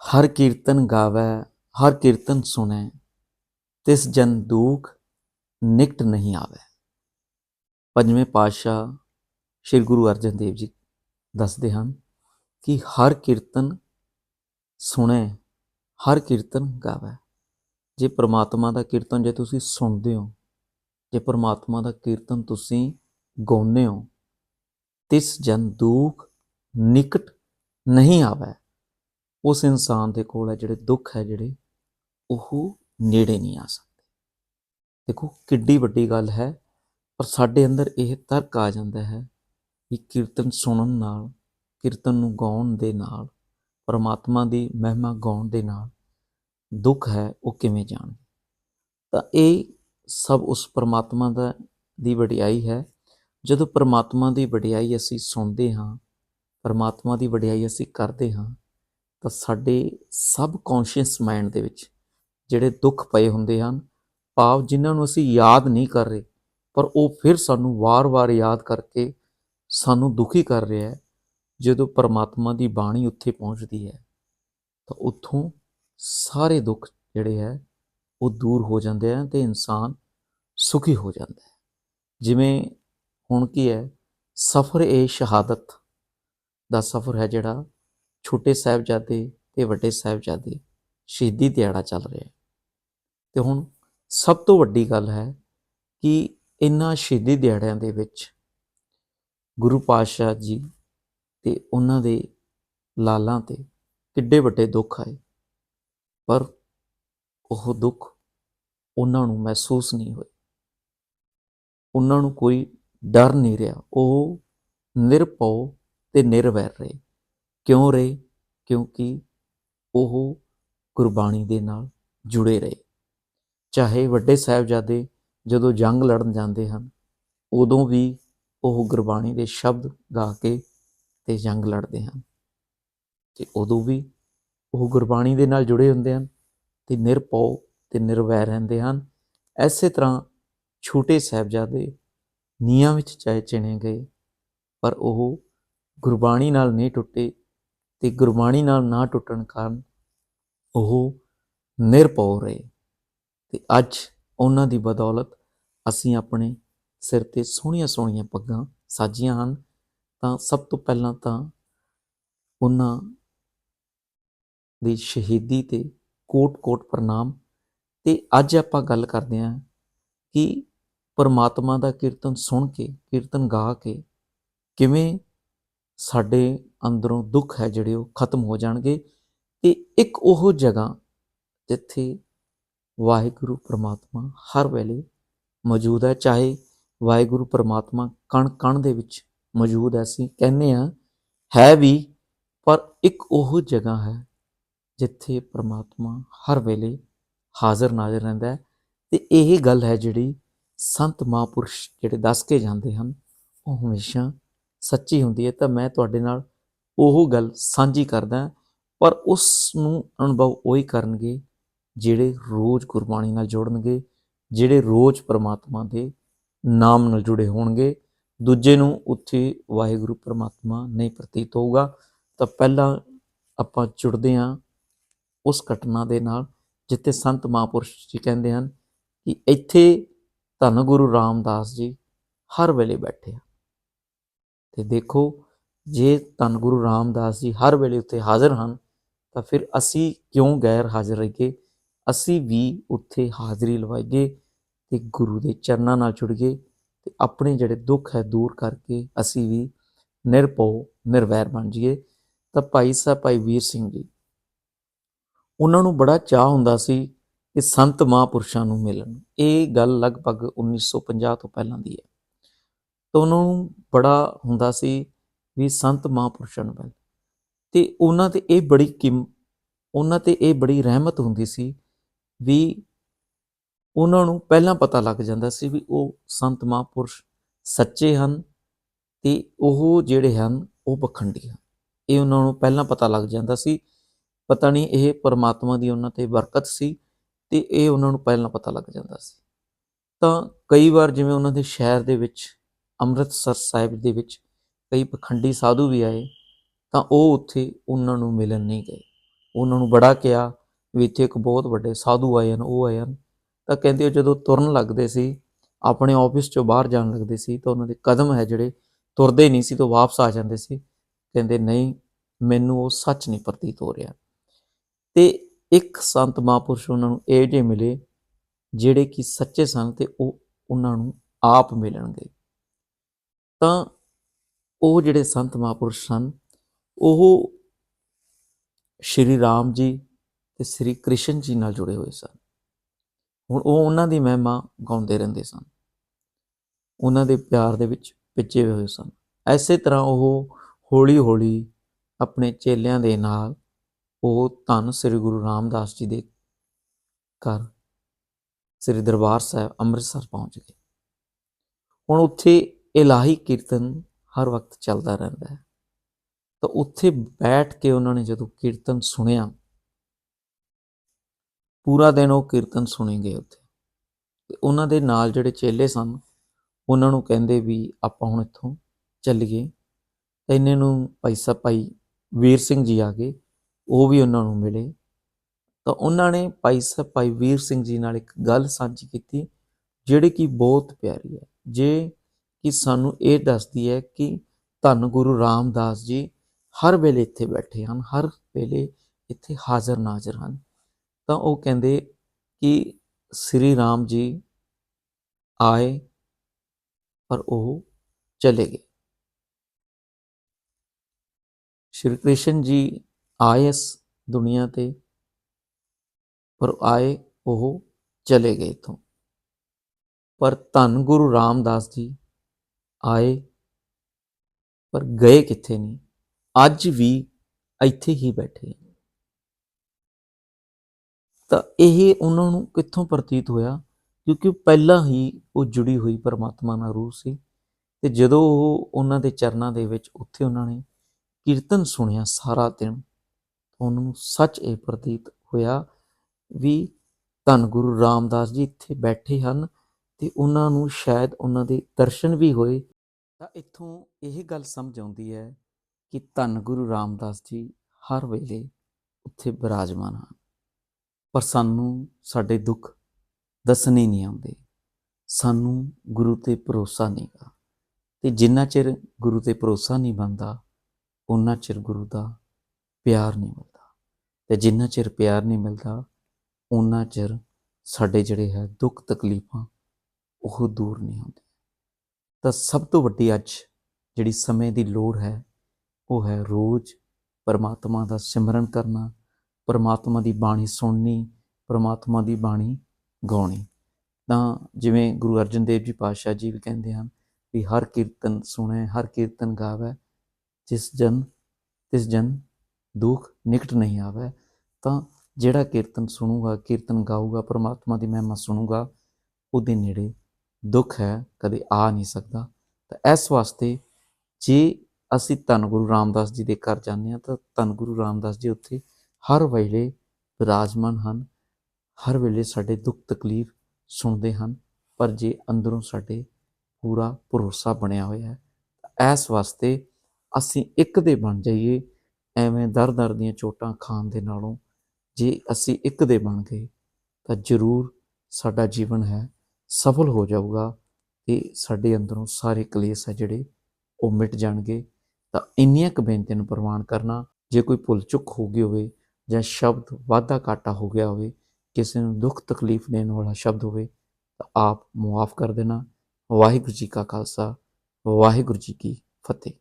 ਹਰ ਕੀਰਤਨ ਗਾਵੈ, ਹਰ ਕੀਰਤਨ ਸੁਣੈ, ਤਿਸ ਜਨ ਦੂਖ ਨਿਕਟ ਨਹੀਂ ਆਵੈ। ਪੰਜਵੇਂ ਪਾਤਸ਼ਾਹ ਸ੍ਰੀ ਗੁਰੂ ਅਰਜਨ ਦੇਵ ਜੀ ਦੱਸਦੇ ਹਨ ਕਿ ਹਰ ਕੀਰਤਨ ਸੁਣੈ, ਹਰ ਕੀਰਤਨ ਗਾਵੈ। ਜੇ ਪ੍ਰਮਾਤਮਾ ਦਾ ਕੀਰਤਨ ਜੇ ਤੁਸੀਂ ਸੁਣਦੇ ਹੋ, ਜੇ ਪ੍ਰਮਾਤਮਾ ਦਾ ਕੀਰਤਨ ਤੁਸੀਂ ਗਾਉਂਦੇ ਹੋ, ਤਿਸ ਜਨ ਦੁੱਖ ਨਿਕਟ ਨਹੀਂ ਆਵੈ। ਉਸ ਇਨਸਾਨ ਦੇ ਕੋਲ ਹੈ ਜਿਹੜੇ ਦੁੱਖ ਹੈ ਜਿਹੜੇ, ਉਹ ਨੇੜੇ ਨਹੀਂ ਆ ਸਕਦੇ। ਦੇਖੋ, ਕਿੱਡੀ ਵੱਡੀ ਗੱਲ ਹੈ, ਪਰ ਸਾਡੇ ਅੰਦਰ ਇਹ ਤਰਕ ਆ ਜਾਂਦਾ ਹੈ ਕਿ ਕੀਰਤਨ ਸੁਣਨ ਨਾਲ, ਕੀਰਤਨ ਨੂੰ ਗਾਉਣ ਦੇ ਨਾਲ, ਪਰਮਾਤਮਾ ਦੀ ਮਹਿਮਾ ਗਾਉਣ ਦੇ ਨਾਲ ਦੁੱਖ ਹੈ, ਉਹ ਕਿਵੇਂ ਜਾਣ ਤਾਂ ਇਹ ਸਭ ਉਸ ਪਰਮਾਤਮਾ ਦਾ, ਦੀ ਵਡਿਆਈ ਹੈ। ਜਦੋਂ ਪਰਮਾਤਮਾ ਦੀ ਵਡਿਆਈ ਅਸੀਂ ਸੁਣਦੇ ਹਾਂ, ਪਰਮਾਤਮਾ ਦੀ ਵਡਿਆਈ ਅਸੀਂ ਕਰਦੇ ਹਾਂ ਤਾਂ ਸਾਡੇ ਸਬ ਕੌਨਸ਼ੀਅਸ ਮਾਈਂਡ ਦੇ ਵਿੱਚ ਜਿਹੜੇ ਦੁੱਖ ਪਏ ਹੁੰਦੇ ਹਨ, ਭਾਵ ਜਿਨ੍ਹਾਂ ਨੂੰ ਅਸੀਂ ਯਾਦ ਨਹੀਂ ਕਰ ਰਹੇ, ਪਰ ਉਹ ਫਿਰ ਸਾਨੂੰ ਵਾਰ-ਵਾਰ ਯਾਦ ਕਰਕੇ ਸਾਨੂੰ ਦੁਖੀ ਕਰ ਰਿਹਾ ਹੈ, ਜਦੋਂ ਪਰਮਾਤਮਾ ਦੀ ਬਾਣੀ ਉੱਥੇ ਪਹੁੰਚਦੀ ਹੈ, ਤਾਂ ਉੱਥੋਂ ਸਾਰੇ ਦੁੱਖ ਜਿਹੜੇ ਹੈ, ਉਹ ਦੂਰ ਹੋ ਜਾਂਦੇ ਹਨ ਤੇ ਇਨਸਾਨ ਸੁਖੀ ਹੋ ਜਾਂਦਾ ਹੈ। ਜਿਵੇਂ ਹੁਣ ਕੀ ਹੈ, ਸਫਰ ਏ ਸ਼ਹਾਦਤ ਦਾ ਸਫਰ ਹੈ ਜਿਹੜਾ ਛੋਟੇ ਸਾਹਿਬਜ਼ਾਦੇ ਤੇ ਵੱਡੇ ਸਾਹਿਬਜ਼ਾਦੇ ਸ਼ਹੀਦੀ ਦਿਹਾੜਾ ਚੱਲ ਰਿਹਾ ਹੈ। ਤੇ ਹੁਣ ਸਭ ਤੋਂ ਵੱਡੀ ਗੱਲ ਹੈ ਕਿ ਇਨ੍ਹਾਂ ਸ਼ਹੀਦੀ ਦਿਹਾੜਿਆਂ ਦੇ ਵਿੱਚ ਗੁਰੂ ਪਾਤਸ਼ਾਹ ਜੀ ਤੇ ਉਹਨਾਂ ਦੇ ਲਾਲਾਂ ਤੇ ਕਿੱਡੇ ਵੱਡੇ ਦੁੱਖ ਆਏ। ਪਰ ਉਹ ਦੁੱਖ ਉਹਨਾਂ ਨੂੰ ਮਹਿਸੂਸ ਨਹੀਂ ਹੋਏ। ਉਹਨਾਂ ਨੂੰ ਕੋਈ ਡਰ ਨਹੀਂ ਰਿਹਾ। ਉਹ ਨਿਰਭਉ ਤੇ ਨਿਰਵੈਰ ਰਹੇ। ਕਿਉਂ ਰਹੇ? ਕਿਉਂਕਿ ਉਹ ਗੁਰਬਾਣੀ ਦੇ ਨਾਲ ਜੁੜੇ ਰਹੇ। ਚਾਹੇ ਵੱਡੇ ਸਾਹਿਬਜ਼ਾਦੇ ਜਦੋਂ ਜੰਗ ਲੜਨ ਜਾਂਦੇ ਹਨ, ਉਦੋਂ ਵੀ ਉਹ ਗੁਰਬਾਣੀ ਦੇ ਸ਼ਬਦ ਗਾ ਕੇ ਤੇ ਜੰਗ ਲੜਦੇ ਹਨ। ਤੇ ਉਦੋਂ ਵੀ ਉਹ ਗੁਰਬਾਣੀ ਦੇ ਨਾਲ ਜੁੜੇ ਹੁੰਦੇ ਹਨ ਤੇ ਨਿਰਭਉ ਤੇ ਨਿਰਵੈਰ ਰਹਿੰਦੇ ਹਨ। ਐਸੇ ਤਰ੍ਹਾਂ ਛੋਟੇ ਸਾਹਿਬਜ਼ਾਦੇ ਨੀਹਾਂ ਵਿੱਚ ਚਾਹੇ ਚਿਣੇ ਗਏ, ਪਰ ਉਹ ਗੁਰਬਾਣੀ ਨਾਲ ਨਹੀਂ ਟੁੱਟੇ ਤੇ ਗੁਰਬਾਣੀ ਨਾਲ ਨਾ ਟੁੱਟਣ ਕਾਰਨ ਉਹ ਨਿਰਭਉ ਰਹੇ। ਤੇ ਅੱਜ ਉਹਨਾਂ ਦੀ ਬਦੌਲਤ ਅਸੀਂ ਆਪਣੇ ਸਿਰ ਤੇ ਸੋਹਣੀਆਂ ਸੋਹਣੀਆਂ ਪੱਗਾਂ ਸਾਜੀਆਂ ਹਨ, ਤਾਂ ਸਭ ਤੋਂ ਪਹਿਲਾਂ ਤਾਂ ਉਹਨਾਂ ਦੀ ਸ਼ਹੀਦੀ ਤੇ ਕੋਟ-ਕੋਟ ਪ੍ਰਣਾਮ। ਤੇ ਅੱਜ ਆਪਾਂ ਗੱਲ ਕਰਦੇ ਹਾਂ ਕਿ ਪਰਮਾਤਮਾ ਦਾ ਕੀਰਤਨ ਸੁਣ ਕੇ, ਕੀਰਤਨ ਗਾ ਕੇ ਕਿਵੇਂ ਸਾਡੇ ਅੰਦਰੋਂ ਦੁੱਖ ਹੈ ਜਿਹੜੇ ਉਹ ਖਤਮ ਹੋ ਜਾਣਗੇ ਤੇ ਇੱਕ ਉਹ ਜਗ੍ਹਾ ਜਿੱਥੇ ਵਾਹਿਗੁਰੂ ਪਰਮਾਤਮਾ ਹਰ ਵੇਲੇ ਮੌਜੂਦ ਹੈ, ਚਾਹੇ ਵਾਹਿਗੁਰੂ ਪਰਮਾਤਮਾ ਕਣ ਕਣ ਦੇ ਵਿੱਚ ਮੌਜੂਦ ਹੈ, ਅਸੀਂ ਕਹਿੰਦੇ ਆ ਹੈ ਵੀ, ਪਰ ਇੱਕ ਉਹ ਜਗ੍ਹਾ ਹੈ ਜਿੱਥੇ ਪ੍ਰਮਾਤਮਾ ਹਰ ਵੇਲੇ ਹਾਜ਼ਰ ਨਾਜ਼ਰ ਰਹਿੰਦਾ ਹੈ ਤੇ ਇਹ ਗੱਲ ਹੈ ਜਿਹੜੀ ਸੰਤ ਮਹਾਂਪੁਰਸ਼ ਜਿਹੜੇ ਦੱਸ ਕੇ ਜਾਂਦੇ ਹਨ, ਉਹ ਹਮੇਸ਼ਾ ਸੱਚੀ ਹੁੰਦੀ ਹੈ ਤਾਂ ਮੈਂ ਤੁਹਾਡੇ ਨਾਲ ਉਹ ਗੱਲ ਸਾਂਝੀ ਕਰਦਾ ਪਰ ਉਸ ਨੂੰ ਅਨੁਭਵ ਉਹੀ ਕਰਨਗੇ ਜਿਹੜੇ ਰੋਜ਼ ਗੁਰਬਾਣੀ ਨਾਲ ਜੁੜਨਗੇ, ਜਿਹੜੇ ਰੋਜ਼ ਪ੍ਰਮਾਤਮਾ ਦੇ ਨਾਮ ਨਾਲ ਜੁੜੇ ਹੋਣਗੇ। ਦੂਜੇ ਨੂੰ ਉੱਥੇ ਵਾਹਿਗੁਰੂ ਪ੍ਰਮਾਤਮਾ ਨਹੀਂ ਪ੍ਰਤੀਤ ਹੋਊਗਾ। ਤਾਂ ਪਹਿਲਾਂ ਆਪਾਂ ਜੁੜਦੇ ਹਾਂ ਉਸ ਘਟਨਾ ਦੇ ਨਾਲ, ਜਿੱਥੇ ਸੰਤ ਮਹਾਂਪੁਰਸ਼ ਜੀ ਕਹਿੰਦੇ ਹਨ ਕਿ ਇੱਥੇ ਧੰਨ ਗੁਰੂ ਰਾਮਦਾਸ ਜੀ ਹਰ ਵੇਲੇ ਬੈਠੇ ਆ ਤੇ ਦੇਖੋ, ਜੇ ਧੰਨ ਗੁਰੂ ਰਾਮਦਾਸ ਜੀ ਹਰ ਵੇਲੇ ਉੱਥੇ ਹਾਜ਼ਰ ਹਨ, ਤਾਂ ਫਿਰ ਅਸੀਂ ਕਿਉਂ ਗੈਰ ਹਾਜ਼ਰ ਰਹੀਏ? ਅਸੀਂ ਵੀ ਉੱਥੇ ਹਾਜ਼ਰੀ ਲਵਾਈਏ ਤੇ ਗੁਰੂ ਦੇ ਚਰਨਾਂ ਨਾਲ ਜੁੜੀਏ ਤੇ ਆਪਣੇ ਜਿਹੜੇ ਦੁੱਖ ਹੈ ਦੂਰ ਕਰਕੇ ਅਸੀਂ ਵੀ ਨਿਰਭਉ, ਨਿਰਵੈਰ ਬਣ ਜਾਈਏ। ਤਾਂ ਭਾਈ ਸਾਹਿਬ, ਭਾਈ ਵੀਰ ਸਿੰਘ ਜੀ, ਉਹਨਾਂ ਨੂੰ ਬੜਾ ਚਾਹ ਹੁੰਦਾ ਸੀ ਕਿ ਸੰਤ ਮਹਾਂਪੁਰਸ਼ਾਂ ਨੂੰ ਮਿਲਣ। ਇਹ ਗੱਲ ਲਗਭਗ 1950 ਤੋਂ ਪਹਿਲਾਂ ਦੀ ਹੈ। ਤਾਂ ਉਹਨਾਂ ਨੂੰ ਬੜਾ ਹੁੰਦਾ ਸੀ ਵੀ ਸੰਤ ਮਹਾਂਪੁਰਸ਼ਾਂ ਨੂੰ ਮਿਲ ਤੇ ਉਹਨਾਂ ਤੇ ਇਹ ਬੜੀ ਕਿਮ, ਉਹਨਾਂ ਤੇ ਇਹ ਬੜੀ ਰਹਿਮਤ ਹੁੰਦੀ ਸੀ ਵੀ ਉਹਨਾਂ ਨੂੰ ਪਹਿਲਾਂ ਪਤਾ ਲੱਗ ਜਾਂਦਾ ਸੀ ਵੀ ਉਹ ਸੰਤ ਮਹਾਂਪੁਰਸ਼ ਸੱਚੇ ਹਨ ਤੇ ਉਹ ਜਿਹੜੇ ਹਨ ਉਹ ਪਖੰਡੀ ਹਨ। ਇਹ ਉਹਨਾਂ ਨੂੰ ਪਹਿਲਾਂ ਪਤਾ ਲੱਗ ਜਾਂਦਾ ਸੀ। ਪਤਾ ਨਹੀਂ ਇਹ ਪਰਮਾਤਮਾ ਦੀ ਉਹਨਾਂ ਤੇ ਬਰਕਤ ਸੀ ਤੇ ਇਹ ਉਹਨਾਂ ਨੂੰ ਪਹਿਲਾਂ ਪਤਾ ਲੱਗ ਜਾਂਦਾ ਸੀ। ਤਾਂ ਕਈ ਵਾਰ ਜਿਵੇਂ ਉਹਨਾਂ ਦੇ ਸ਼ਹਿਰ ਦੇ ਵਿੱਚ ਅੰਮ੍ਰਿਤਸਰ ਸਾਹਿਬ ਦੇ ਵਿੱਚ ਕਈ ਪਖੰਡੀ ਸਾਧੂ ਵੀ ਆਏ, ਤਾਂ ਉਹ ਉੱਥੇ ਉਹਨਾਂ ਨੂੰ ਮਿਲਣ ਨਹੀਂ ਗਏ। ਉਹਨਾਂ ਨੂੰ ਬੜਾ ਕਿਹਾ ਵੀ ਇੱਥੇ ਇੱਕ ਬਹੁਤ ਵੱਡੇ ਸਾਧੂ ਆਏ ਹਨ, ਉਹ ਆਏ ਹਨ। ਤਾਂ ਕਹਿੰਦੇ ਉਹ ਜਦੋਂ ਤੁਰਨ ਲੱਗਦੇ ਸੀ, ਆਪਣੇ ਆਫਿਸ ਚੋਂ ਬਾਹਰ ਜਾਣ ਲੱਗਦੇ ਸੀ, ਤਾਂ ਉਹਨਾਂ ਦੇ ਕਦਮ ਹੈ ਜਿਹੜੇ ਤੁਰਦੇ ਨਹੀਂ ਸੀ, ਤਾਂ ਵਾਪਸ ਆ ਜਾਂਦੇ ਸੀ। ਕਹਿੰਦੇ, ਨਹੀਂ, ਮੈਨੂੰ ਉਹ ਸੱਚ ਨਹੀਂ ਪ੍ਰਤੀਤ ਹੋ ਰਿਹਾ। ਤੇ ਇੱਕ ਸੰਤ ਮਹਾਂਪੁਰਸ਼ ਉਹਨਾਂ ਨੂੰ ਇਹ ਜੇ ਮਿਲੇ, ਜਿਹੜੇ ਕਿ ਸੱਚੇ ਸਨ ਤੇ ਉਹ ਉਹਨਾਂ ਨੂੰ ਆਪ ਮਿਲਣਗੇ ਤਾਂ ਉਹ ਜਿਹੜੇ ਸੰਤ ਮਹਾਂਪੁਰਸ਼ ਸਨ, ਉਹ ਸ਼੍ਰੀ ਰਾਮ ਜੀ ਤੇ ਸ਼੍ਰੀ ਕ੍ਰਿਸ਼ਨ ਜੀ ਨਾਲ ਜੁੜੇ ਹੋਏ ਸਨ। ਹੁਣ ਉਹ ਉਹਨਾਂ ਦੀ ਮਹਿਮਾ ਗਾਉਂਦੇ ਰਹਿੰਦੇ ਸਨ। ਉਹਨਾਂ ਦੇ ਪਿਆਰ ਦੇ ਵਿੱਚ ਪਿੱਛੇ ਹੋਏ ਸਨ। ਐਸੇ ਤਰ੍ਹਾਂ ਉਹ ਹੌਲੀ ਹੌਲੀ ਆਪਣੇ ਚੇਲਿਆਂ ਦੇ ਨਾਲ ਉਹ ਧੰਨ ਸ੍ਰੀ ਗੁਰੂ ਰਾਮਦਾਸ ਜੀ ਦੇ ਘਰ, ਸ੍ਰੀ ਦਰਬਾਰ ਸਾਹਿਬ ਅੰਮ੍ਰਿਤਸਰ ਪਹੁੰਚ ਗਏ। ਹੁਣ ਉੱਥੇ ਇਲਾਹੀ ਕੀਰਤਨ ਹਰ ਵਕਤ ਚੱਲਦਾ ਰਹਿੰਦਾ ਹੈ। ਤਾਂ ਉੱਥੇ ਬੈਠ ਕੇ ਉਹਨਾਂ ਨੇ ਜਦੋਂ ਕੀਰਤਨ ਸੁਣਿਆ, ਪੂਰਾ ਦਿਨ ਉਹ ਕੀਰਤਨ ਸੁਣੇ ਗਏ ਉੱਥੇ। ਤੇ ਉਹਨਾਂ ਦੇ ਨਾਲ ਜਿਹੜੇ ਚੇਲੇ ਸਨ, ਉਹਨਾਂ ਨੂੰ ਕਹਿੰਦੇ ਵੀ ਆਪਾਂ ਹੁਣ ਇੱਥੋਂ ਚੱਲੀਏ। ਤਾਂ ਇੰਨੇ ਨੂੰ ਭਾਈ ਸਾਹਿਬ ਭਾਈ ਵੀਰ ਸਿੰਘ ਜੀ ਆ ਗਏ, ਉਹ ਵੀ ਉਹਨਾਂ ਨੂੰ ਮਿਲੇ। ਤਾਂ ਉਹਨਾਂ ਨੇ ਭਾਈ ਸਾਹਿਬ ਭਾਈ ਵੀਰ ਸਿੰਘ ਜੀ ਨਾਲ ਇੱਕ ਗੱਲ ਸਾਂਝੀ ਕੀਤੀ, ਜਿਹੜੀ ਕਿ ਬਹੁਤ ਪਿਆਰੀ ਹੈ। ਜੇ ਕਿ ਸਾਨੂੰ ਇਹ ਦੱਸਦੀ ਹੈ ਕਿ ਧੰਨ ਗੁਰੂ ਰਾਮਦਾਸ ਜੀ ਹਰ ਵੇਲੇ ਇੱਥੇ ਬੈਠੇ ਹਨ, ਹਰ ਵੇਲੇ ਇੱਥੇ ਹਾਜ਼ਰ ਨਾਜ਼ਰ ਹਨ। ਤਾਂ ਉਹ ਕਹਿੰਦੇ ਕਿ ਸ੍ਰੀ ਰਾਮ ਜੀ ਆਏ, ਪਰ ਉਹ ਚਲੇ ਗਏ। ਸ਼੍ਰੀ ਕ੍ਰਿਸ਼ਨ ਜੀ ਆਏ ਇਸ ਦੁਨੀਆ ਤੇ, ਪਰ ਆਏ ਉਹ ਚਲੇ ਗਏ ਇਥੋਂ। ਪਰ ਧੰਨ ਗੁਰੂ ਰਾਮਦਾਸ ਜੀ ਆਏ, ਪਰ ਗਏ ਕਿੱਥੇ ਨਹੀਂ? ਅੱਜ ਵੀ ਇੱਥੇ ਹੀ ਬੈਠੇ ਹਨ ਤਾਂ ਇਹ ਉਹਨਾਂ ਨੂੰ ਕਿੱਥੋਂ ਪ੍ਰਤੀਤ ਹੋਇਆ? ਕਿਉਂਕਿ ਪਹਿਲਾਂ ਹੀ ਉਹ ਜੁੜੀ ਹੋਈ ਪਰਮਾਤਮਾ ਨਾਲ ਰੂਹ ਸੀ ਤੇ ਜਦੋਂ ਉਹ ਉਹਨਾਂ ਦੇ ਚਰਨਾਂ ਦੇ ਵਿੱਚ ਉੱਥੇ ਉਹਨਾਂ ਨੇ ਕੀਰਤਨ ਸੁਣਿਆ ਸਾਰਾ ਦਿਨ ਉਹਨਾਂ ਨੂੰ ਸੱਚ ਇਹ ਪ੍ਰਤੀਤ ਹੋਇਆ ਵੀ ਧੰਨ ਗੁਰੂ ਰਾਮਦਾਸ ਜੀ ਇੱਥੇ ਬੈਠੇ ਹਨ ਤੇ ਉਹਨਾਂ ਨੂੰ ਸ਼ਾਇਦ ਉਹਨਾਂ ਦੇ ਦਰਸ਼ਨ ਵੀ ਹੋਏ ਤਾਂ ਇੱਥੋਂ ਇਹ ਗੱਲ ਸਮਝ ਆਉਂਦੀ ਹੈ ਕਿ ਧੰਨ ਗੁਰੂ ਰਾਮਦਾਸ ਜੀ ਹਰ ਵੇਲੇ ਉੱਥੇ ਬਿਰਾਜਮਾਨ ਹਨ। ਪਰ ਸਾਨੂੰ ਸਾਡੇ ਦੁੱਖ ਦੱਸਣੇ ਨਹੀਂ ਆਉਂਦੇ। ਸਾਨੂੰ ਗੁਰੂ ਤੇ ਭਰੋਸਾ ਨਹੀਂਗਾ ਤੇ ਜਿੰਨਾ ਚਿਰ ਗੁਰੂ ਤੇ ਭਰੋਸਾ ਨਹੀਂ ਬਣਦਾ ਉਹਨਾਂ ਚਿਰ ਗੁਰੂ ਦਾ ਪਿਆਰ ਨਹੀਂ ਮਿਲਦਾ। ਤੇ ਜਿੰਨਾ ਚਿਰ ਪਿਆਰ ਨਹੀਂ ਮਿਲਦਾ ਉਹਨਾਂ ਚਿਰ ਸਾਡੇ ਜਿਹੜੇ ਹੈ ਦੁੱਖ ਤਕਲੀਫਾਂ ਉਹ ਦੂਰ ਨਹੀਂ ਹੁੰਦੇ ਤਾਂ ਸਭ ਤੋਂ ਵੱਡੀ ਅੱਜ ਜਿਹੜੀ ਸਮੇਂ ਦੀ ਲੋੜ ਹੈ, ਉਹ ਹੈ ਰੋਜ਼ ਪਰਮਾਤਮਾ ਦਾ ਸਿਮਰਨ ਕਰਨਾ, ਪਰਮਾਤਮਾ ਦੀ ਬਾਣੀ ਸੁਣਨੀ, ਪਰਮਾਤਮਾ ਦੀ ਬਾਣੀ ਗਾਉਣੀ। ਤਾਂ ਜਿਵੇਂ ਗੁਰੂ ਅਰਜਨ ਦੇਵ ਜੀ ਪਾਤਸ਼ਾਹ ਜੀ ਵੀ ਕਹਿੰਦੇ ਹਨ ਵੀ ਹਰ ਕੀਰਤਨ ਸੁਣੇ, ਹਰ ਕੀਰਤਨ ਗਾਵੇ, ਜਿਸ ਜਨ, ਤਿਸ ਜਨ ਦੁੱਖ ਨਿਕਟ ਨਹੀਂ ਆਵੇ। ਤਾਂ ਜਿਹੜਾ ਕੀਰਤਨ ਸੁਣੂਗਾ, ਕੀਰਤਨ ਗਾਊਗਾ, ਪਰਮਾਤਮਾ ਦੀ ਮਹਿਮਾ ਸੁਣੂਗਾ, ਉਹਦੇ ਨੇੜੇ ਦੁੱਖ ਹੈ, ਕਦੇ ਆ ਨਹੀਂ ਸਕਦਾ। ਤਾਂ ਇਸ ਵਾਸਤੇ ਜੇ ਅਸੀਂ ਧੰਨ ਗੁਰੂ ਰਾਮਦਾਸ ਜੀ ਦੇ ਘਰ ਜਾਂਦੇ ਹਾਂ, ਤਾਂ ਧੰਨ ਗੁਰੂ ਰਾਮਦਾਸ ਜੀ ਉੱਥੇ ਹਰ ਵੇਲੇ ਵਿਰਾਜਮਾਨ ਹਨ। ਹਰ ਵੇਲੇ ਸਾਡੇ ਦੁੱਖ ਤਕਲੀਫ ਸੁਣਦੇ ਹਨ, ਪਰ ਜੇ ਅੰਦਰੋਂ ਸਾਡੇ ਪੂਰਾ ਭਰੋਸਾ ਬਣਿਆ ਹੋਇਆ ਹੈ ਇਸ ਵਾਸਤੇ ਅਸੀਂ ਇੱਕ ਦੇ ਬਣ ਜਾਈਏ, ਐਵੇਂ ਦਰ ਦਰ ਦੀਆਂ ਚੋਟਾਂ ਖਾਣ ਦੇ ਨਾਲੋਂ। ਜੇ ਅਸੀਂ ਇੱਕ ਦੇ ਬਣ ਗਏ, ਤਾਂ ਜ਼ਰੂਰ ਸਾਡਾ ਜੀਵਨ ਹੈ ਸਫਲ ਹੋ ਜਾਊਗਾ ਤੇ ਸਾਡੇ ਅੰਦਰੋਂ ਸਾਰੇ ਕਲੇਸ਼ ਹੈ ਜਿਹੜੇ ਉਹ ਮਿਟ ਜਾਣਗੇ। ਤਾਂ ਇੰਨੀਆਂ ਕੁ ਬੇਨਤੀਆਂ ਨੂੰ ਪ੍ਰਵਾਨ ਕਰਨਾ, ਜੇ ਕੋਈ ਭੁੱਲ ਚੁੱਕ ਹੋ ਗਈ ਹੋਵੇ ਜਾਂ ਸ਼ਬਦ ਵਾਧਾ ਘਾਟਾ ਹੋ ਗਿਆ ਹੋਵੇ, ਕਿਸੇ ਨੂੰ ਦੁੱਖ ਤਕਲੀਫ ਦੇਣ ਵਾਲਾ ਸ਼ਬਦ ਹੋਵੇ, ਤਾਂ ਆਪ ਮੁਆਫ ਕਰ ਦੇਣਾ। ਵਾਹਿਗੁਰੂ ਜੀ ਕਾ ਖਾਲਸਾ, ਵਾਹਿਗੁਰੂ ਜੀ ਕੀ ਫਤਿਹ।